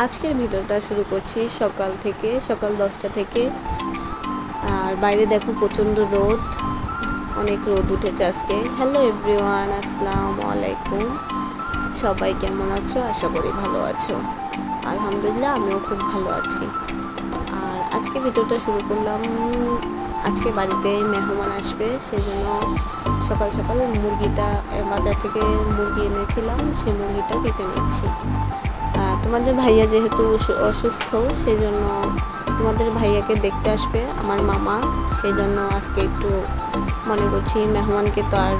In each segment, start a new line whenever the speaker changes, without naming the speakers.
আজকের ভিডিওটা শুরু করছি সকাল থেকে, সকাল দশটা থেকে। আর বাইরে দেখো প্রচণ্ড রোদ, অনেক রোদ উঠেছে আজকে। হ্যালো এভরিওয়ান আসসালামু আলাইকুম। সবাই কেমন আছো? আশা করি ভালো আছো। আলহামদুলিল্লাহ, আমিও খুব ভালো আছি। আর আজকে ভিডিওটা শুরু করলাম, আজকে বাড়িতে মেহমান আসবে সেই জন্য সকাল সকাল মুরগিটা বাজার থেকে মুরগি এনেছিলাম, সেই মুরগিটা কেটে নিচ্ছি। তোমাদের ভাইয়া যেহেতু অসুস্থ সেই জন্য তোমাদের ভাইয়াকে দেখতে আসবে, আমার মামা। সেই জন্য আজকে একটু মনে করছি মেহমানকে তো আর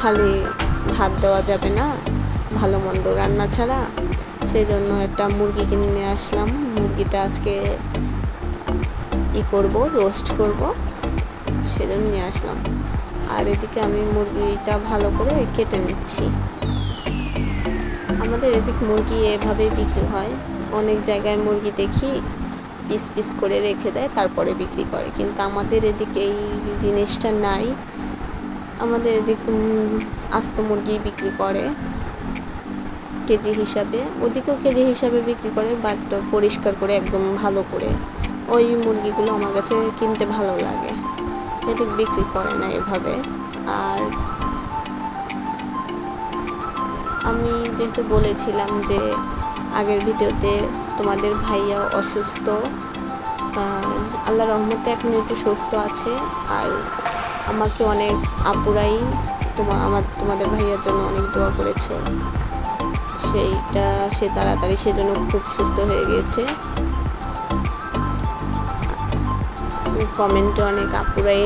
খালি ভাত দেওয়া যাবে না, ভালো মন্দ রান্না ছাড়া। সেই জন্য একটা মুরগি কিনে নিয়ে আসলাম। মুরগিটা আজকে ই করব, রোস্ট করব, সেজন্য নিয়ে আসলাম। আর এদিকে আমি মুরগিটা ভালো করে কেটে নিচ্ছি। আমাদের এদিক মুরগি এভাবেই বিক্রি হয়। অনেক জায়গায় মুরগি দেখি পিস পিস করে রেখে দেয়, তারপরে বিক্রি করে। কিন্তু আমাদের এদিকে এই জিনিসটা নাই। আমাদের এদিক আস্ত মুরগি বিক্রি করে কেজি হিসাবে। ওদিকেও কেজি হিসাবে বিক্রি করে বাট পরিষ্কার করে, একদম ভালো করে। ওই মুরগিগুলো আমার কাছে কিনতে ভালো লাগে। এদিক বিক্রি করে না এভাবে। আর আমি যেহেতু বলেছিলাম যে আগের ভিডিওতে তোমাদের ভাইয়া অসুস্থ আল্লাহ রহমতে এখন একটু সুস্থ আছে, আর আমাকে অনেক আপুরাই তোমার আমার, তোমাদের ভাইয়ার জন্য অনেক দোয়া করেছ। সেইটা, সে তাড়াতাড়ি সেজন্য খুব সুস্থ হয়ে গিয়েছে। কমেন্টে অনেক আপুরাই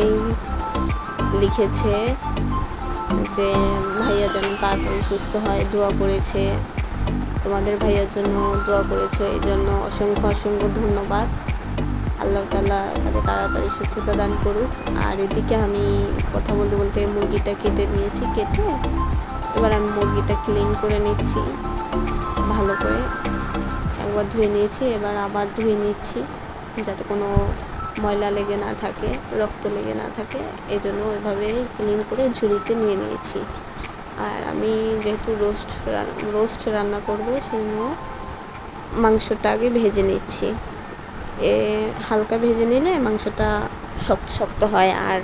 লিখেছে যে ভাইয়া যেন তাড়াতাড়ি সুস্থ হয়, দোয়া করেছে। তোমাদের ভাইয়ার জন্য দোয়া করেছে, এই জন্য অসংখ্য অসংখ্য ধন্যবাদ। আল্লাহ তালা তাকে তাড়াতাড়ি সুস্থতা দান করুক। আর এদিকে আমি কথা বলতে বলতে মুরগিটা কেটে নিয়েছি, কেটে এবার আমি মুরগিটা ক্লিন করে নিচ্ছি, ভালো করে। একবার ধুয়ে নিয়েছি, এবার আবার ধুয়ে নিচ্ছি, যাতে কোনো ময়লা লেগে না থাকে, রক্ত লেগে না থাকে এই জন্য ওইভাবে ক্লিন করে ঝুড়িতে নিয়ে নিয়েছি। আর আমি যেহেতু রোস্ট রোস্ট রান্না করব সেই জন্য মাংসটা আগে ভেজে নিচ্ছি। এ, হালকা ভেজে নিলে মাংসটা শক্ত শক্ত হয় আর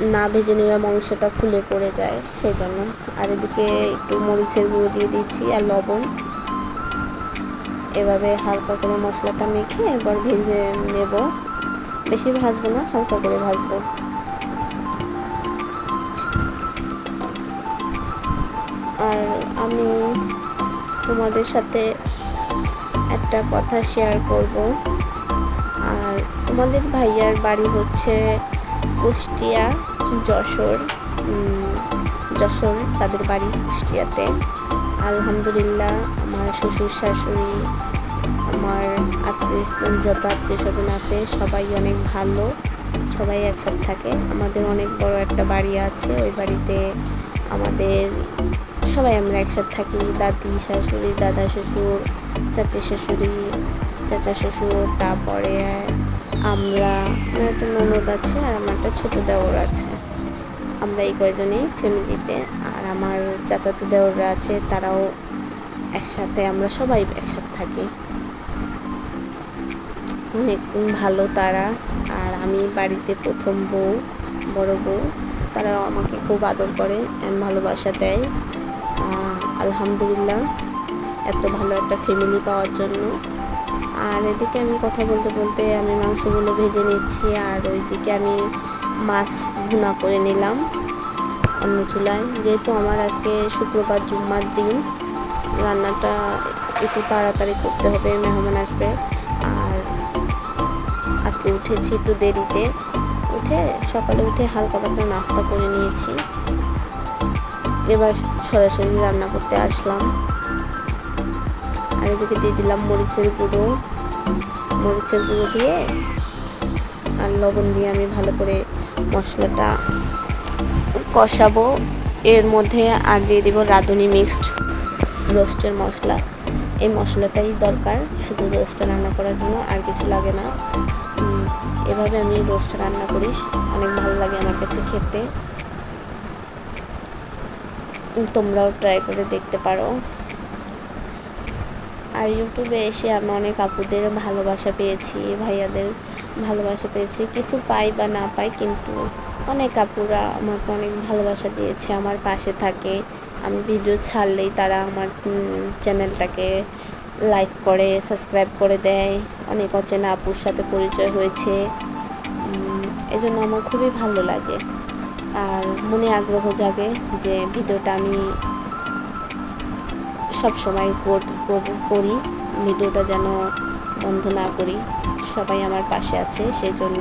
না ভেজে নিলে মাংসটা খুলে পড়ে যায় সেই জন্য আর এদিকে একটু মরিচের গুঁড়ো দিয়ে দিচ্ছি আর লবণ। এভাবে হালকা করে মশলাটা মেখে এবার ভেজে নেব। বেশি ভাজবো না, হালকা করে ভাজবো। আর আমি তোমাদের সাথে একটা কথা শেয়ার করব। আর তোমাদের ভাইয়ার বাড়ি হচ্ছে কুষ্টিয়া, যশোর। যশোর তাদের বাড়ি কুষ্টিয়াতে। আলহামদুলিল্লাহ শ্বশুর, শাশুড়ি, আমার আত্মীয় যত আত্মীয় স্বজন আছে, সবাই অনেক ভালো। সবাই একসাথে থাকে। আমাদের অনেক বড় একটা বাড়ি আছে। ওই বাড়িতে আমাদের সবাই আমরা একসাথে থাকি। দাদি, শাশুড়ি, দাদা শ্বশুর, চাচি শাশুড়ি, চাচা শ্বশুর, তারপরে আমরা, আমার একটা ননদ আছে আর আমার একটা ছোটো দেওর আছে। আমরা এই কয়জনেই ফ্যামিলিতে আর আমার চাচাতো দেওররা আছে, তারাও একসাথে আমরা সবাই একসাথে থাকি। অনেক ভালো তারা। আর আমি বাড়িতে প্রথম বউ, বড় বউ। তারা আমাকে খুব আদর করে ভালোবাসা দেয়। আলহামদুলিল্লাহ, এত ভালো একটা ফ্যামিলি পাওয়ার জন্য। আর এদিকে আমি কথা বলতে বলতে আমি মাংসগুলো ভেজে নিচ্ছি। আর ওইদিকে আমি মাছ ভুনা করে নিলাম অন্য চুলায়। যেহেতু আমার আজকে শুক্রবার জুম্মার দিন রান্নাটা একটু তাড়াতাড়ি করতে হবে, মেহমান আসবে। আর আজকে উঠেছি একটু দেরিতে। উঠে সকালে উঠে হালকা পাতলা নাস্তা করে নিয়েছি। এবার সরাসরি রান্না করতে আসলাম। আর এদিকে দিয়ে দিলাম মরিচের গুঁড়ো। মরিচের গুঁড়ো দিয়ে আর লবণ দিয়ে আমি ভালো করে মশলাটা কষাবো। এর মধ্যে আর দিয়ে দিব রাঁধুনি মিক্সড। রোস্টের মশলা। এই মশলাটাই দরকার, শুধু রোস্ট রান্না করার জন্য আর কিছু লাগে না। এভাবে আমি রোস্ট রান্না করি, অনেক ভালো লাগে আমার কাছে খেতে। তোমরাও ট্রাই করে দেখতে পারো। আর ইউটিউবে এসে আমি অনেক আপুদের ভালোবাসা পেয়েছি, ভাইয়াদের ভালোবাসা পেয়েছি। কিছু পাই বা না পাই, কিন্তু অনেক আপুরা আমাকে অনেক ভালোবাসা দিয়েছে, আমার পাশে থাকে। আমি ভিডিও ছাড়লেই তারা আমার চ্যানেলটাকে লাইক করে সাবস্ক্রাইব করে দেয়। অনেক অচেনা আপুর সাথে পরিচয় হয়েছে। এজন্য আমার খুবই ভালো লাগে। আর মনে আগ্রহ জাগে যে ভিডিওটা আমি সব সময় করি ভিডিওটা যেন বন্ধ না করি। সবাই আমার পাশে আছে সেই জন্য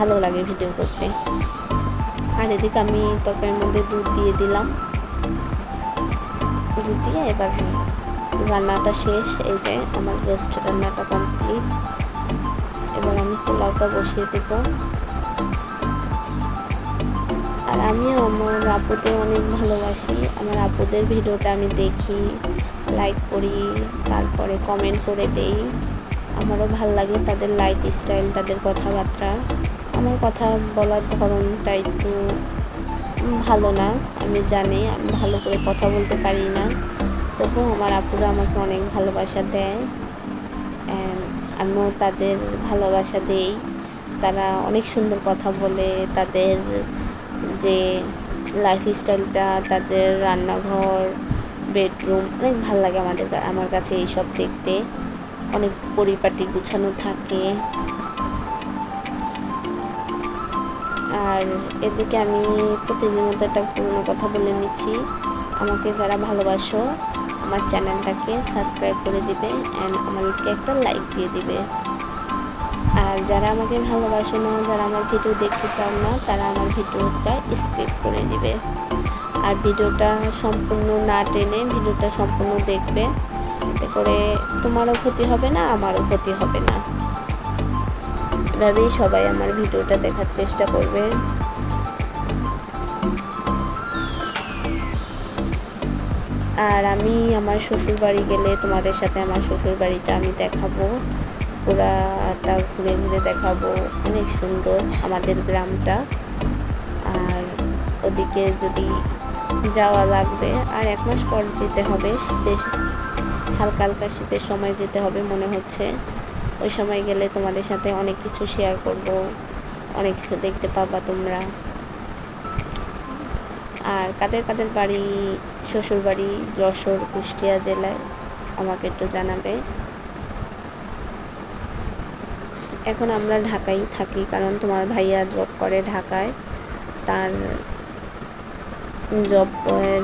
ভালো লাগে ভিডিও করতে। আর এদিকে আমি তরকারির মধ্যে দুধ দিয়ে দিলাম। দুধ দিয়ে এবার রান্নাটা শেষ। এই যে আমার রোস্ট রান্নাটা কমপ্লিট। এবার আমি পোলাওটা বসিয়ে দেবো। আর আমিও আমার আপুদের অনেক ভালোবাসি। আমার আপুদের ভিডিওটা আমি দেখি লাইক করি, তারপরে কমেন্ট করে দেই। আমারও ভালো লাগে তাদের লাইফ স্টাইল তাদের কথাবার্তা। আমার কথা বলার ধরনটা একটু ভালো না। আমি জানি, আমি ভালো করে কথা বলতে পারি না। তবুও আমার আপুরা আমাকে অনেক ভালোবাসা দেয়। আমিও তাদের ভালোবাসা দেই। তারা অনেক সুন্দর কথা বলে। তাদের যে লাইফ স্টাইলটা তাদের রান্নাঘর বেডরুম অনেক ভালো লাগে আমাদের আমার কাছে এইসব দেখতে। অনেক পরিপাটি গুছানো থাকে। আর এদিকে আমি প্রতিদিন মতো একটা পুরোনো কথা বলে নিচ্ছি। আমাকে যারা ভালোবাসো, আমার চ্যানেলটাকে সাবস্ক্রাইব করে দিবে অ্যান্ড আমাদেরকে একটা লাইক দিয়ে দিবে। আর যারা আমাকে ভালোবাসে না, যারা আমার ভিডিও দেখতে চাও না, তারা আমার ভিডিওটা স্ক্রিপ্ট করে দিবে আর ভিডিওটা সম্পূর্ণ না টেনে ভিডিওটা সম্পূর্ণ দেখবে। এতে করে তোমারও ক্ষতি হবে না, আমারও ক্ষতি হবে না। এভাবেই সবাই আমার ভিডিওটা দেখার চেষ্টা করবে। আর আমি আমার শ্বশুর বাড়ি গেলে তোমাদের সাথে আমার শ্বশুর বাড়িটা আমি দেখাবো। পুরাটা ঘুরে ঘুরে দেখাবো। অনেক সুন্দর আমাদের গ্রামটা। আর ওদিকে যদি যাওয়া লাগবে, আর এক মাস পর যেতে হবে, শীতের হালকা হালকা শীতের সময় যেতে হবে মনে হচ্ছে। ওই সময় গেলে তোমাদের সাথে অনেক কিছু শেয়ার করব, অনেক কিছু দেখতে পাবা তোমরা। আর কাদের কাদের বাড়ি? শ্বশুর বাড়ি যশোর, কুষ্টিয়া জেলায়, আমাকে একটু জানাবে। এখন আমরা ঢাকায় থাকি, কারণ তোমার ভাইয়া জব করে ঢাকায়। তার জবের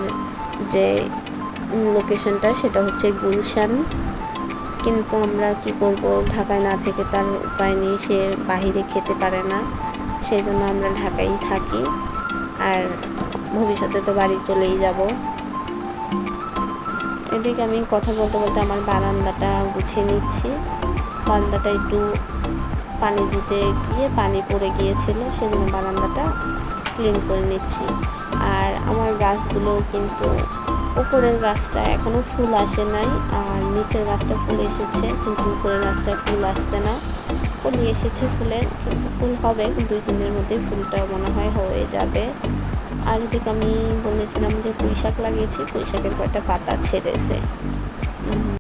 যে লোকেশনটা সেটা হচ্ছে গুলশান। কিন্তু আমরা কি করব? ঢাকায় না থেকে তার উপায় নেই। সে বাহিরে খেতে পারে না। সেই জন্য আমরা ঢাকায় থাকি। আর ভবিষ্যতে তো বাড়ি চলেই যাব। এদিকে আমি কথা বলতে বলতে আমার বারান্দাটা গুছিয়ে নিচ্ছি। বারান্দাটা একটু পানি দিতে গিয়ে পানি পড়ে গিয়েছিল। সেজন্য বারান্দাটা ক্লিন করে নিচ্ছি। আর আমার গাছগুলো কিন্তু উপরের গাছটা এখনও ফুল আসে নাই, আর নিচের গাছটা ফুল এসেছে, কিন্তু উপরের গাছটা ফুল আসছে না। কলি এসেছে ফুলের কিন্তু ফুল হবে, দুই তিনের মধ্যে ফুলটা মনে হয় হয়ে যাবে। আর এদিকে আমি বলেছিলাম যে পুঁইশাক লাগিয়েছি পুঁইশাকের কয়েকটা পাতা ছেড়েছে।